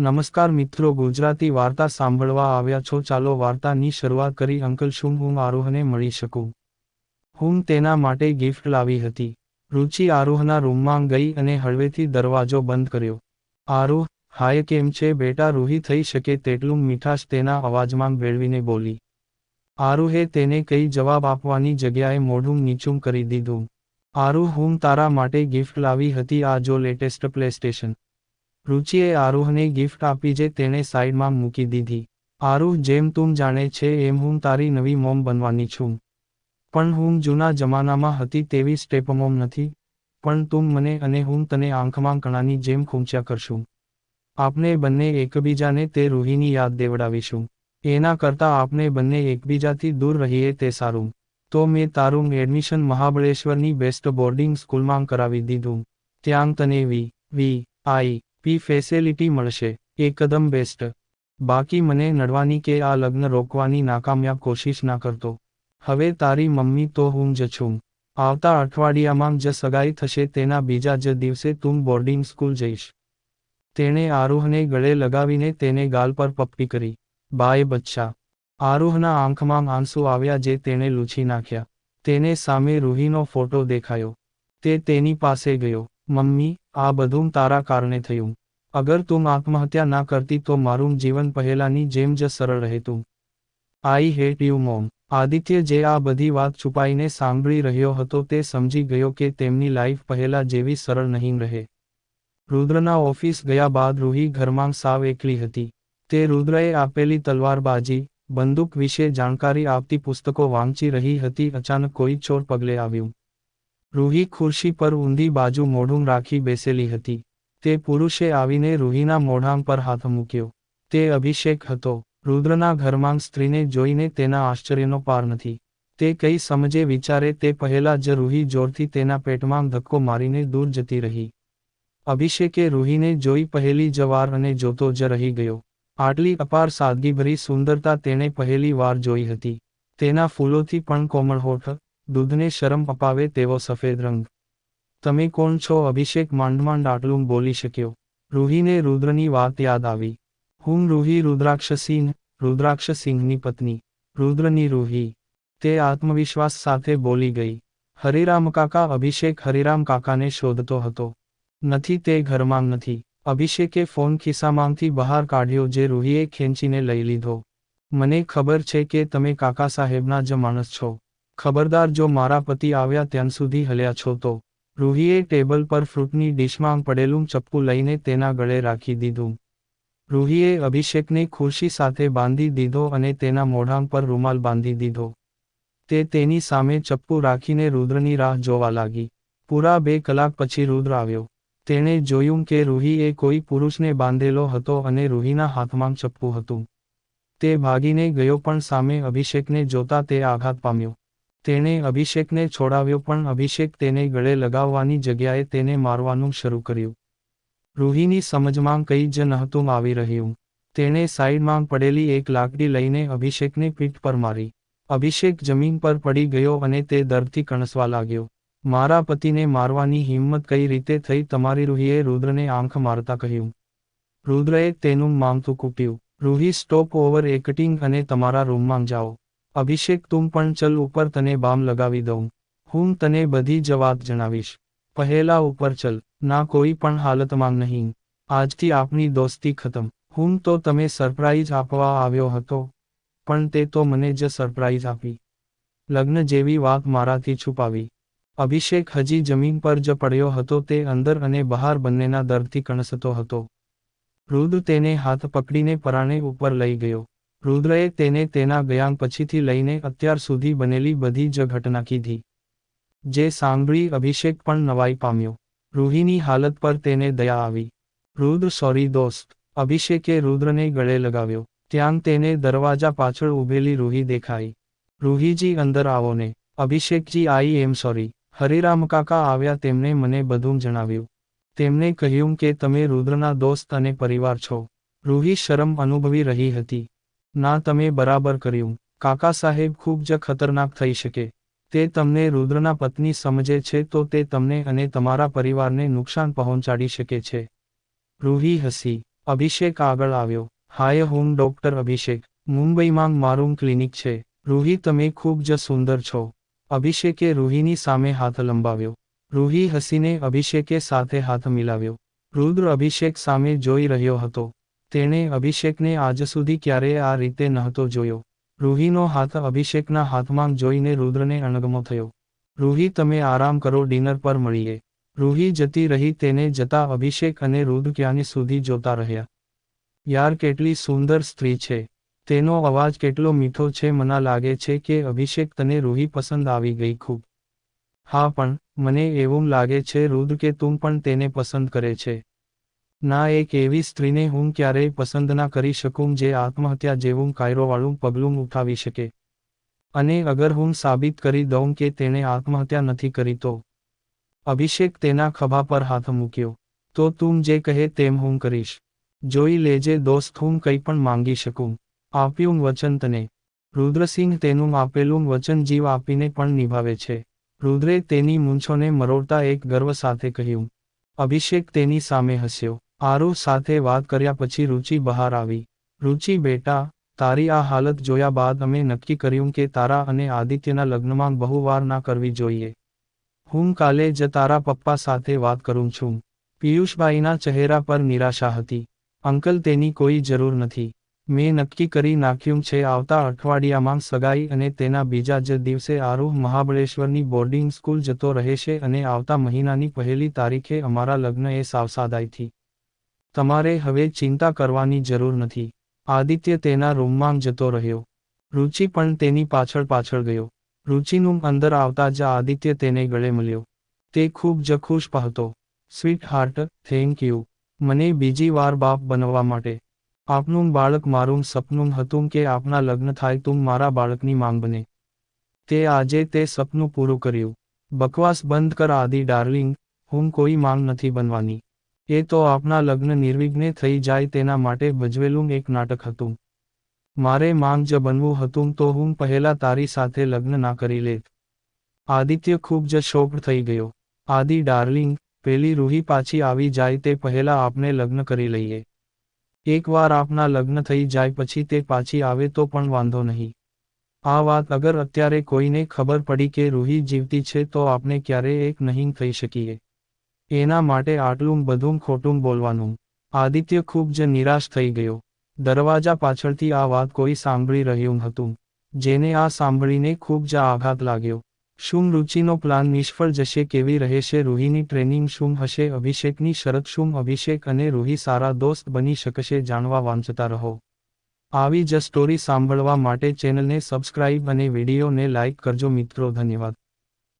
નમસ્કાર મિત્રો, ગુજરાતી વાર્તા સાંભળવા આવ્યા છો. ચાલો વાર્તાની શરૂઆત કરી. અંકલ, શું હું આરોહને મળી શકું? હું તેના માટે ગિફ્ટ લાવી હતી. રુચિ આરોહના રૂમમાં ગઈ અને હળવેથી દરવાજો બંધ કર્યો. આરોહ, હાય, કેમ છે? બેટા, રૂહી થઈ શકે તેટલું મીઠાશ તેના અવાજમાં ભેળવીને બોલી. આરુહે તેને કઈ જવાબ આપવાની જગ્યાએ મોઢું નીચું કરી દીધું. આરુહ, હું તારા માટે ગિફ્ટ લાવી હતી. આ જો લેટેસ્ટ પ્લેસ્ટેશન રુચિએ આરુહને ગિફ્ટ આપી જે તેણે સાઈડમાં મૂકી દીધી. આરુહ, જેમ તું જાણે છે એમ હું તારી નવી મોમ બનવાની છું. પણ હું જૂના જમાનામાં હતી તેવી સ્ટેપ મોમ નથી. પણ તું મને અને હું તને આંખમાં કણાની જેમ ખૂંચ્યા કરશું. આપણે બંને એકબીજાને તે રૂહીની યાદ દેવડાવીશું. એના કરતાં આપણે બંને એકબીજાથી દૂર રહીએ તે સારું. તો મેં તારું એડમિશન મહાબળેશ્વરની બેસ્ટ બોર્ડિંગ સ્કૂલમાં કરાવી દીધું. ત્યાં તને વી વી, આઈ પી ફેસિલિટી મળશે. એકદમ બેસ્ટ. બાકી મને નડવાની કે આ લગ્ન રોકવાની નાકામયાબ કોશિશ ના કરતો. હવે તારી મમ્મી તો હું જ છું. આવતા અઠવાડિયામાં જ સગાઈ થશે તેના બીજા જ દિવસે તું બોર્ડિંગ સ્કૂલ જઈશ. તેણે આરુહને ગળે લગાવીને તેને ગાલ પર પપ્પી કરી. બાય બચ્ચા. આરુહના આંખમાં આંસુ આવ્યા જે તેણે લૂછી નાખ્યા. તેને સામે રૂહીનો ફોટો દેખાયો. તે તેની પાસે ગયો. મમ્મી, આ બધું તારા કારણે થયું. અગર તું આત્મહત્યા ના કરતી તો મારું જીવન પહેલાની જેમ જ સરળ રહેતું. I hate you mom Aditya જે આ બધી વાત છુપાઈને સાંભળી રહ્યો હતો તે સમજી ગયો કે તેમની લાઈફ પહેલા જેવી સરળ નહીં રહે. રુદ્રના ઓફિસ ગયા બાદ રૂહી ઘરમાં સાવ એકલી હતી. તે રુદ્રએ આપેલી તલવારબાજી, બંદૂક વિશે જાણકારી આપતી પુસ્તકો વાંચી રહી હતી અચાનક કોઈ ચોર પગલે આવ્યું. રૂહી ખુરશી પર ઊંધી બાજુ મોઢું રાખી બેસેલી હતી. તે પુરુષે આવીને રૂહીના મોઢાં પર હાથ મૂક્યો. તે અભિષેક હતો. રુદ્રના ઘરમાં સ્ત્રીને જોઈને તેના આશ્ચર્યનો પાર નથી. તે કઈ સમજે વિચારે તે પહેલા જ રૂહી જોરથી તેના પેટમાં ધક્કો મારીને દૂર જતી રહી. અભિષેકે રૂહીને જોઈ પહેલી જ વાર અને જોતો જ રહી ગયો. આટલી અપાર સાદગીભરી સુંદરતા તેણે પહેલી વાર જોઈ હતી. તેના ફૂલોથી પણ કોમળ હોઠ દૂધને શરમ અપાવે તેવો સફેદ રંગ. તમે કોણ છો? અભિષેક માંડ માંડ આટલું બોલી શક્યો. રૂહીને રુદ્રની વાત યાદ આવી. હું રૂહી રુદ્રાક્ષસિંહ રુદ્રાક્ષસિંહની પત્ની. રુદ્રની રૂહી. તે આત્મવિશ્વાસ સાથે બોલી ગઈ. હરિરામ કાકા, અભિષેક હરિરામ કાકાને શોધતો હતો. નથી, તે ઘરમાં નથી. અભિષેકે ફોન ખિસ્સામાંથી બહાર કાઢ્યો જે રૂહીએ ખેંચીને લઈ લીધો. મને ખબર છે કે તમે કાકા સાહેબના જ માણસ છો. ખબરદાર જો મારા પતિ આવ્યા ત્યાં સુધી હલ્યા છો તો. રૂહીએ ટેબલ પર ફ્રૂટની ડીશમાં પડેલું ચપ્પુ લઈને તેના ગળે રાખી દીધું. રૂહીએ અભિષેકને ખુરશી સાથે બાંધી દીધો અને તેના મોઢાં પર રૂમાલ બાંધી દીધો. તે તેની સામે ચપ્પુ રાખીને રુદ્રની રાહ જોવા લાગી. પૂરા બે કલાક પછી રુદ્ર આવ્યો. તેણે જોયું કે રૂહીએ કોઈ પુરુષને બાંધેલો હતો અને રૂહીના હાથમાં ચપ્પુ હતું. તે ભાગીને ગયો પણ સામે અભિષેકને જોતા તે આઘાત પામ્યો. તેણે અભિષેકને છોડાવ્યો પણ અભિષેક તેને ગળે લગાવવાની જગ્યાએ તેને મારવાનું શરૂ કર્યું. રૂહીની સમજમાં કંઈ જ નહોતું આવી રહ્યું. તેણે સાઈડમાં પડેલી એક લાકડી લઈને અભિષેકને પીઠ પર મારી. અભિષેક જમીન પર પડી ગયો અને તે દર્દથી કણસવા લાગ્યો. મારા પતિને મારવાની હિંમત કઈ રીતે થઈ તમારી રૂહીએ રુદ્રને આંખ મારતા કહ્યું. રુદ્રએ તેનું માંગતું કૂપ્યું રૂહી, સ્ટોપ ઓવર એકટિંગ અને તમારા રૂમમાં જાઓ. અભિષેક તું પણ ચલ ઉપર તને બામ લગાવી દઉં. હું તને બધી જ વાત જણાવીશ. પહેલા ઉપર ચલ, ના કોઈ પણ હાલતમાં નહીં. આજથી આપની દોસ્તી ખતમ. હું તો તમે સરપ્રાઈઝ આપવા આવ્યો હતો, પણ તે તો મને જ સરપ્રાઈઝ આપી. લગ્ન જેવી વાત મારાથી છુપાવી. અભિષેક હજી જમીન પર જ પડ્યો હતો, તે અંદર અને બહાર બંનેના દર્દથી કણસતો હતો. રુદ્ર તેને હાથ પકડીને પરાણે ઉપર લઈ ગયો. રુદ્રએ તેને તેના ગયાન પછીથી લઈને અત્યાર સુધી બનેલી બધી જ ઘટના કીધી, જે સાંભળી અભિષેક પણ નવાઈ પામ્યો. રૂહીની હાલત પર તેને દયા આવી. રુદ્ર, સોરી દોસ્ત, અભિષેકે રુદ્રને ગળે લગાવ્યો. ત્યાં તેને દરવાજા પાછળ ઊભેલી રૂહી દેખાઈ. રૂહીજી, અંદર આવો ને. અભિષેકજી, આઈ એમ સોરી. હરિરામ કાકા આવ્યા તેમણે મને બધું જણાવ્યું. તેમણે કહ્યું કે તમે રુદ્રના દોસ્ત અને પરિવાર છો. રૂહી શરમ અનુભવી રહી હતી. ના તમે બરાબર કર્યું. કાકા સાહેબ ખૂબ જ ખતરનાક થઈ શકે. તે તમને રુદ્રના પત્ની સમજે છે તો તે તમને અને તમારા પરિવારને નુકસાન પહોંચાડી શકે છે. રૂહી હસી. અભિષેક આગળ આવ્યો. હાય હું ડોક્ટર અભિષેક. મુંબઈમાં મારું ક્લિનિક છે. રૂહી તમે ખૂબ જ સુંદર છો. અભિષેકે રૂહીની સામે હાથ લંબાવ્યો. રૂહી હસીને અભિષેકે સાથે હાથ મિલાવ્યો. રુદ્ર અભિષેક સામે જોઈ રહ્યો હતો. તેણે અભિષેકને આજ સુધી ક્યારેય આ રીતે નહોતો જોયો. રૂહીનો હાથ અભિષેકના હાથમાં જોઈને રુદ્રને અણગમો થયો. રૂહી, તમે આરામ કરો, ડિનર પર મળીએ. રૂહી જતી રહી તેને જતા અભિષેક અને રુદ્ર ક્યાંની સુધી જોતા રહ્યા. યાર, કેટલી સુંદર સ્ત્રી છે. તેનો અવાજ કેટલો મીઠો છે. મને લાગે છે કે અભિષેક તને રૂહી પસંદ આવી ગઈ ખૂબ. હા, પણ મને એવું લાગે છે રુદ્ર કે તું પણ તેને પસંદ કરે છે. ના એક એવી સ્ત્રીને હું ક્યારેય પસંદ ના કરી શકું જે આત્મહત્યા જેવું કાયરોવાળું પગલું ઉઠાવી શકે. અને અગર હું સાબિત કરી દઉં કે તેણે આત્મહત્યા નથી કરી તો? અભિષેક તેના ખભા પર હાથ મૂક્યો. તો તું જે કહે તેમ હું કરીશ. જોઈ લેજે દોસ્ત, હું કંઈ પણ માંગી શકું. આપ્યું વચન તને રુદ્રસિંહ તેનું આપેલું વચન જીવ આપીને પણ નિભાવે છે. રુદ્રે તેની મૂંછોને મરોડતા એક ગર્વ સાથે કહ્યું. અભિષેક તેની સામે હસ્યો. આરુ સાથે વાત કર્યા પછી રુચિ બહાર આવી. રુચિ બેટા, તારી આ હાલત જોયા બાદ અમે નક્કી કર્યું કે તારા અને આદિત્યના લગ્નમાં બહુ વાર ના કરવી જોઈએ. હું કાલે જ તારા પપ્પા સાથે વાત કરું છું. પિયુષભાઈના ચહેરા પર નિરાશા હતી. અંકલ, તેની કોઈ જરૂર નથી. મેં નક્કી કરી નાખ્યું છે આવતા અઠવાડિયામાં સગાઈ અને તેના બીજા જ દિવસે આરૂહ મહાબળેશ્વરની બોર્ડિંગ સ્કૂલ જતો રહેશે અને આવતા મહિનાની પહેલી તારીખે અમારા લગ્ન એ સાવસાદાઈથી તમારે હવે ચિંતા કરવાની જરૂર નથી. આદિત્ય તેના રૂમમાં જતો રહ્યો. રુચિ પણ તેની પાછળ પાછળ ગયો. રુચિનું અંદર આવતા જ આદિત્ય તેને ગળે મળ્યો. તે ખૂબ જ ખુશ પહતો સ્વીટ હાર્ટ થેન્ક યુ. મને બીજી વાર બાપ બનવા માટે. આપનું બાળક મારું સપનું હતું કે આપના લગ્ન થાય તું મારા બાળકની માંગ બને. તે આજે તે સપનું પૂરું કર્યું. બકવાસ બંધ કર આદિ, ડાર્લિંગ. હું કોઈ માંગ નથી બનવાની. એ તો આપના લગ્ન નિર્વિઘ્ને થઈ જાય તેના માટે ભજવેલું એક નાટક હતું. મારે માંગ જ બનવું હતું તો હું પહેલા તારી સાથે લગ્ન ના કરી લેત. આદિત્ય ખૂબ જ શોક થઈ ગયો. આદિ ડાર્લિંગ, પેલી રૂહી પાછી આવી જાય તે પહેલા આપને લગ્ન કરી લઈએ. એકવાર આપના લગ્ન થઈ જાય પછી તે પાછી આવે તો પણ વાંધો નહીં. આ વાત અગર અત્યારે કોઈને ખબર પડી કે રૂહી જીવતી છે તો આપણે ક્યારેય એક નહીં થઈ શકીએ. એના માટે આટલું બધું ખોટું બોલવાનું. આદિત્ય ખૂબ જ નિરાશ થઈ ગયો. દરવાજા પાછળથી આ વાત કોઈ સાંભળી રહ્યું હતું. જેને આ સાંભળીને ખૂબ જ આઘાત લાગ્યો. શું રુચિનો પ્લાન નિષ્ફળ જશે કેવી રહેશે? રૂહીની ટ્રેનિંગ શું હશે? અભિષેકની શરત શું? અભિષેક અને રૂહી સારા દોસ્ત બની શકશે જાણવા વાંચતા રહો. આવી જ સ્ટોરી સાંભળવા માટે ચેનલને સબસ્ક્રાઇબ અને વિડીયોને લાઇક કરજો મિત્રો. ધન્યવાદ.